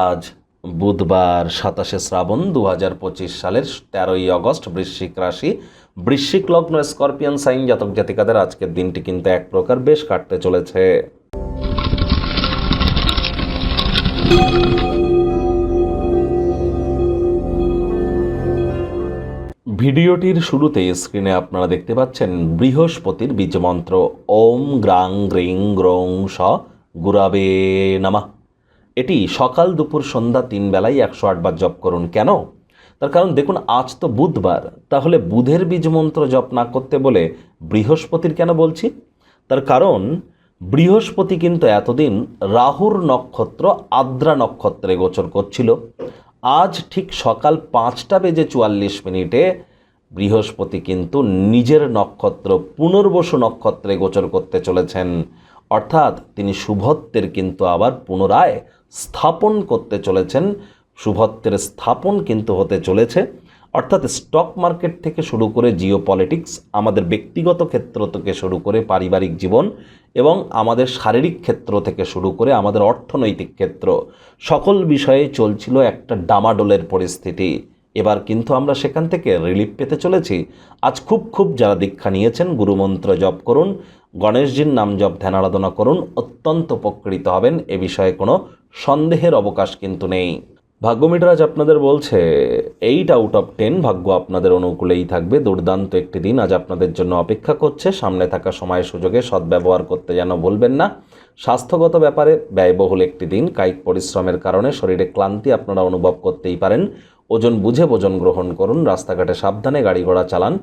আজ বুধবার সাতাশে শ্রাবণ দু হাজার পঁচিশ সালের তেরোই আগস্ট বৃশ্চিক রাশি, বৃশ্চিক লগ্ন, স্করপিয়ান, সাইন জাতক জাতিকাদের আজকের দিনটি কিন্তু এক প্রকার বেশ কাটতে চলেছে। ভিডিওটির শুরুতে স্ক্রিনে আপনারা দেখতে পাচ্ছেন বৃহস্পতির বীজমন্ত্র। ওম গ্রাং গ্রিং গ্রং স গুরাবে নামা। এটি সকাল দুপুর সন্ধ্যা তিন বেলায় একশো আটবার জপ করুন। কেন? তার কারণ দেখুন, আজ তো বুধবার। তাহলে বুধের বীজ মন্ত্র জপ না করতে বলে বৃহস্পতির কেন বলছি? তার কারণ, বৃহস্পতি কিন্তু এতদিন রাহুর নক্ষত্র আদ্রা নক্ষত্রে গোচর করছিল। আজ ঠিক সকাল পাঁচটা বেজে চুয়াল্লিশ মিনিটে বৃহস্পতি কিন্তু নিজের নক্ষত্র পুনর্বসু নক্ষত্রে গোচর করতে চলেছেন। অর্থাৎ তিনি শুভত্বের কিন্তু আবার পুনরায় স্থাপন করতে চলেছেন। শুভত্বের স্থাপন কিন্তু হতে চলেছে। অর্থাৎ স্টক মার্কেট থেকে শুরু করে জিও পলিটিক্স আমাদের ব্যক্তিগত ক্ষেত্র থেকে শুরু করে পারিবারিক জীবন এবং আমাদের শারীরিক ক্ষেত্র থেকে শুরু করে আমাদের অর্থনৈতিক ক্ষেত্র, সকল বিষয়ে চলছিল একটা ডামাডোলের পরিস্থিতি। এবার কিন্তু আমরা সেখান থেকে রিলিফ পেতে চলেছি। আজ খুব খুব যারা দীক্ষা নিয়েছেন, গুরুমন্ত্র জপ করুন গণেশজির নাম জপ ধ্যান আরাধনা করুন, অত্যন্ত উপকৃত হবেন, এ বিষয়ে কোনো সন্দেহের অবকাশ কিন্তু নেই। ভাগ্যমিটার আজ আপনাদের বলছে, এইট আউট অফ টেন ভাগ্য আপনাদের অনুকূলেই থাকবে। দুর্দান্ত একটি দিন, আজ আপনাদের জন্য অপেক্ষা করছে। সামনে থাকা সময় সুযোগে সদ্ব্যবহার করতে যেন বলবেন না। স্বাস্থ্যগত ব্যাপারে ব্যয়বহুল একটি দিন। কায়িক পরিশ্রমের কারণে শরীরে ক্লান্তি আপনারা অনুভব করতেই পারেন। ওজন বুঝে ওজন গ্রহণ করুন। রাস্তাঘাটে সাবধানে গাড়ি ঘোড়া চালান।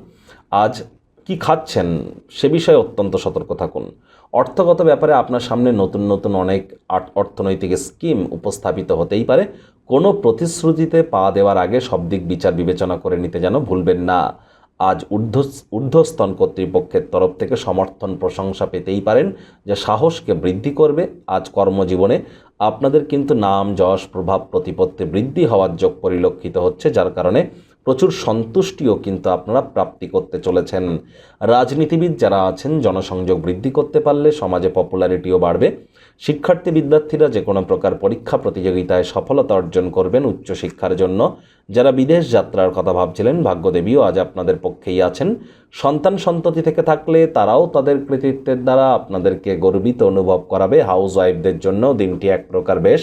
আজ কি খাচ্ছেন? সে বিষয়ে অত্যন্ত সতর্ক থাকুন। অর্থগত ব্যাপারে আপনার সামনে নতুন নতুন অনেক অর্থনৈতিক স্কিম উপস্থাপিত হতেই পারে। কোনো প্রতিশ্রুতিতে পা দেওয়ার আগে সব দিক বিচার বিবেচনা করে নিতে যেন ভুলবেন না। আজ ঊর্ধ্ব ঊর্ধ্বস্তন কর্তৃপক্ষের তরফ থেকে সমর্থন প্রশংসা পেতেই পারেন যা সাহসকে বৃদ্ধি করবে আজ কর্মজীবনে। আপনাদের কিন্তু নাম, যশ, প্রভাব, প্রতিপত্তি বৃদ্ধি হওয়ার যোগ পরিলক্ষিত হচ্ছে, যার কারণে প্রচুর সন্তুষ্টিও কিন্তু আপনারা প্রাপ্তি করতে চলেছেন। রাজনীতিবিদ যারা আছেন, জনসংযোগ বৃদ্ধি করতে পারলে সমাজে পপুলারিটিও বাড়বে। শিক্ষার্থী বিদ্যার্থীরা যে কোনো প্রকার পরীক্ষা প্রতিযোগিতায় সফলতা অর্জন করবেন উচ্চশিক্ষার জন্য। যারা বিদেশ যাত্রার কথা ভাবছিলেন, ভাগ্যদেবীও আজ আপনাদের পক্ষেই আছেন। সন্তান সন্ততি থেকে থাকলে তারাও তাদের কৃতিত্বের দ্বারা আপনাদেরকে গর্বিত অনুভব করাবে। হাউস ওয়াইফদের জন্য দিনটি এক প্রকার বেশ।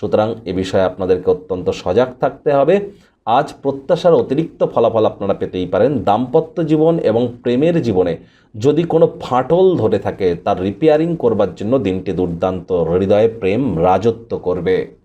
সুতরাং এ বিষয়ে আপনাদেরকে অত্যন্ত সজাগ থাকতে হবে। আজ প্রত্যাশার অতিরিক্ত ফলাফল আপনারা পেতেই পারেন। দাম্পত্য জীবন এবং প্রেমের জীবনে যদি কোনো ফাটল ধরে থাকে, তার রিপেয়ারিং করবার জন্য দিনটি দুর্দান্ত। হৃদয়ে প্রেম রাজত্ব করবে।